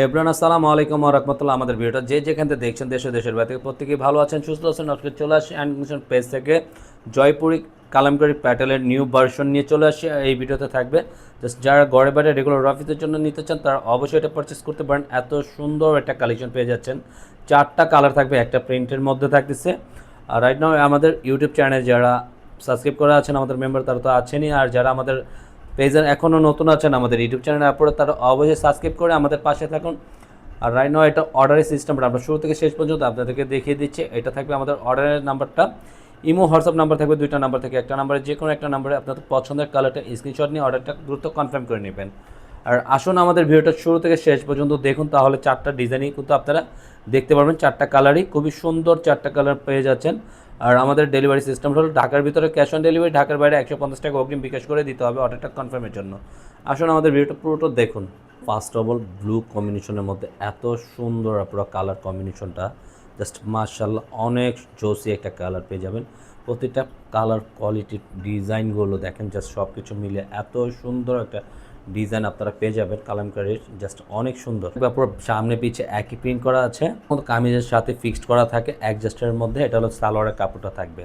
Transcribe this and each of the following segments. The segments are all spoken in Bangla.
এব্রান আসসালামু আলাইকুম রহমতুল্লাহ আমাদের ভিডিওটা যে যেখান থেকে দেখছেন দেশে দেশের বাইরে প্রত্যেকেই ভালো আছেন, সুস্থ আছেন, আজকে চলে আসি অ্যানিমেশন পেজ থেকে জয়পুরি কালামকারি প্যাটেলের নিউ ভার্সন নিয়ে চলে আসি এই ভিডিওতে থাকবে। জাস্ট যারা ঘরে বাইরে রেগুলার অফিসের জন্য নিতে চান, তারা অবশ্যই এটা পারচেস করতে পারেন। এত সুন্দর একটা কালেকশন পেয়ে যাচ্ছেন। চারটা কালার থাকবে, একটা প্রিন্টের মধ্যে থাকতেছে। আর রাইট নাও আমাদের ইউটিউব চ্যানেলে যারা সাবস্ক্রাইব করা আছেন, আমাদের মেম্বার তারা তো আছেনই। আর যারা আমাদের পেজের এখনও নতুন আছেন আমাদের ইউটিউব চ্যানেলে আপনারা তারা অবশ্যই সাবস্ক্রাইব করে আমাদের পাশে থাকুন। আর রাইট নাও এটা অর্ডারের সিস্টেমটা আমরা শুরু থেকে শেষ পর্যন্ত আপনাদেরকে দেখিয়ে দিচ্ছি। এটা থাকবে আমাদের অর্ডারের নাম্বারটা। ইমো, হোয়াটসঅ্যাপ নাম্বার থাকবে দুইটা নাম্বার থেকে একটা নাম্বারে। যে কোনো একটা নাম্বারে আপনাদের পছন্দের কালারটা স্ক্রিনশট নিয়ে অর্ডারটা দ্রুত কনফার্ম করে নেবেন। আর আসুন আমাদের ভিডিওটা শুরু থেকে শেষ পর্যন্ত দেখুন, তাহলে চারটা ডিজাইনই কিন্তু আপনারা দেখতে পারবেন। চারটা কালারই খুবই সুন্দর চারটা কালার পেয়ে যাচ্ছেন। আর আমাদের ডেলিভারি সিস্টেম হলো ঢাকার ভিতরে ক্যাশ অন ডেলিভারি ঢাকার বাইরে একশো পঞ্চাশ টাকা অগ্রিম বিকাশ করে দিতে হবে অর্ডারটা কনফার্মের জন্য। আসুন আমাদের ভিডিওটা পুরোটা দেখুন। ফার্স্ট অফ অল ব্লু কম্বিনেশনের মধ্যে এত সুন্দর পুরো কালার কম্বিনেশনটা জাস্ট মার্শাল্লাহ অনেক জোসি একটা কালার পেয়ে যাবেন। প্রতিটা কালার কোয়ালিটি ডিজাইনগুলো দেখেন জাস্ট সব কিছু মিলে এত সুন্দর একটা ডিজাইন আপনারা পেয়ে যাবেন কালামকারির জাস্ট অনেক সুন্দর। পুরো সামনে পিছে একই প্রিন্ট করা আছে কামিজের সাথে ফিক্সড করা থাকে অ্যাডজাস্টের মধ্যে, এটা হলো সালোয়ারের কাপড়টা থাকবে।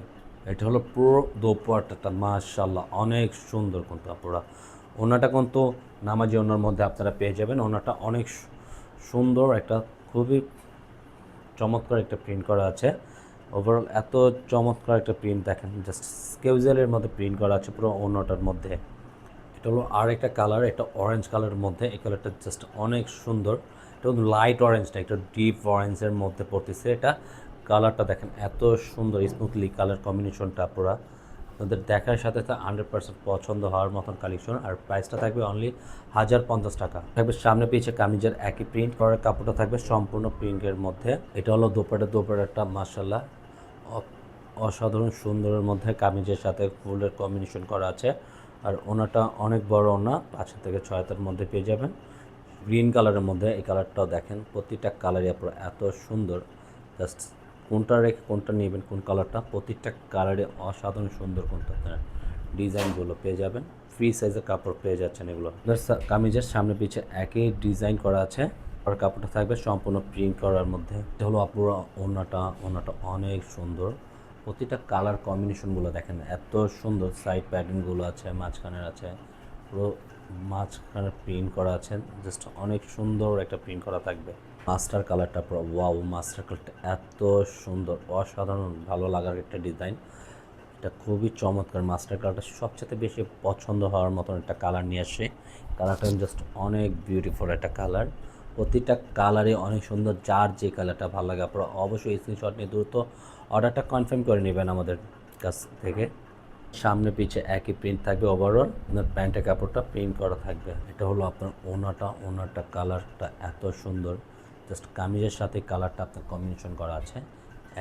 এটা হলো পুরো দোপাট্টাটা মাশাল্লাহ অনেক সুন্দর কিন্তু পুরো ওনাটা কিন্তু নামাজি ওনার মধ্যে আপনারা পেয়ে যাবেন, ওনাটা অনেক সুন্দর একটা, খুবই চমৎকার একটা প্রিন্ট করা আছে। ওভারঅল এত চমৎকার একটা প্রিন্ট দেখেন জাস্ট স্কেউজেলের মধ্যে প্রিন্ট করা আছে পুরো অন্যটার মধ্যে। এটা হলো আর একটা কালার এটা অরেঞ্জ কালারের মধ্যে এই কালারটা জাস্ট অনেক সুন্দর। এটা লাইট অরেঞ্জটা একটা ডিপ অরেঞ্জের মধ্যে পড়তেছে। এটা কালারটা দেখেন এত সুন্দর স্মুথলি কালার কম্বিনেশনটা পুরা। আপনাদের দেখার সাথে সাথে হান্ড্রেড পার্সেন্ট পছন্দ হওয়ার মতন কালেকশন আর প্রাইসটা থাকবে অনলি হাজার পঞ্চাশ টাকা। থাকবে সামনে পেয়েছে কামিজের একই প্রিন্ট করার কাপড়টা থাকবে সম্পূর্ণ প্রিন্টের মধ্যে। এটা হলো দোপাটা দোপাটাটা মাসাল্লাহ অসাধারণ সুন্দরের মধ্যে কামিজের সাথে ফুলের কম্বিনেশন করা আছে। আর ওনাটা অনেক বড় ওনা, পাঁচ থেকে ছয় হাতের মধ্যে পেয়ে যাবেন। গ্রিন কালারের মধ্যে এই কালারটাও দেখেন, প্রতিটা কালারই আপনার এত সুন্দর। জাস্ট কোনটা রেখে কোনটা নেবেন, কোন কালারটা প্রতিটা কালারে অসাধারণ সুন্দর কোনটা আপনার ডিজাইনগুলো পেয়ে যাবেন। ফ্রি সাইজের কাপড় পেয়ে যাচ্ছেন এগুলো। কামিজের সামনে পিছে একই ডিজাইন করা আছে। আর কাপড়টা থাকবে সম্পূর্ণ প্রিন্ট করার মধ্যে। এটা হলো আপুরা ওনাটা ওনাটা অনেক সুন্দর। প্রতিটা কালার কম্বিনেশনগুলো দেখেন, এত সুন্দর সাইড প্যাটার্নগুলো আছে, মাঝখানের আছে, পুরো মাঝখানে প্রিন্ট করা আছে জাস্ট অনেক সুন্দর একটা প্রিন্ট করা থাকবে। মাস্টার কালারটা পুরো ওয়াও মাস্টার কালারটা এত সুন্দর, অসাধারণ, ভালো লাগার একটা ডিজাইন এটা খুবই চমৎকার মাস্টার কালারটা সবচেয়ে বেশি পছন্দ হওয়ার মতন একটা কালার নিয়ে আসে কালারটা জাস্ট অনেক বিউটিফুল একটা কালার প্রতিটা কালারে অনেক সুন্দর, যার যে কালারটা ভালো লাগে আপনারা অবশ্যই স্ক্রিনশট নিয়ে দ্রুত অর্ডারটা কনফার্ম করে নেবেন আমাদের কাছ থেকে। সামনে পিছে একই প্রিন্ট থাকবে ওভারঅল আপনার প্যান্টের কাপড়টা প্রিন্ট করা থাকবে। এটা হলো আপনার ওনাটা ওনাটা কালারটা এত সুন্দর। জাস্ট কামিজের সাথে কালারটা আপনার কম্বিনেশন করা আছে।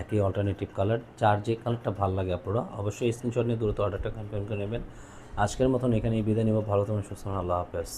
একই অল্টারনেটিভ কালার যার যে কালারটা ভালো লাগে আপনারা অবশ্যই স্ক্রিনশট নিয়ে দ্রুত অর্ডারটা কনফার্ম করে নেবেন। আজকের মতন এখানেই বিদায় নেব, ভালো থাকুন, সুস্থ আল্লাহ হাফেজ।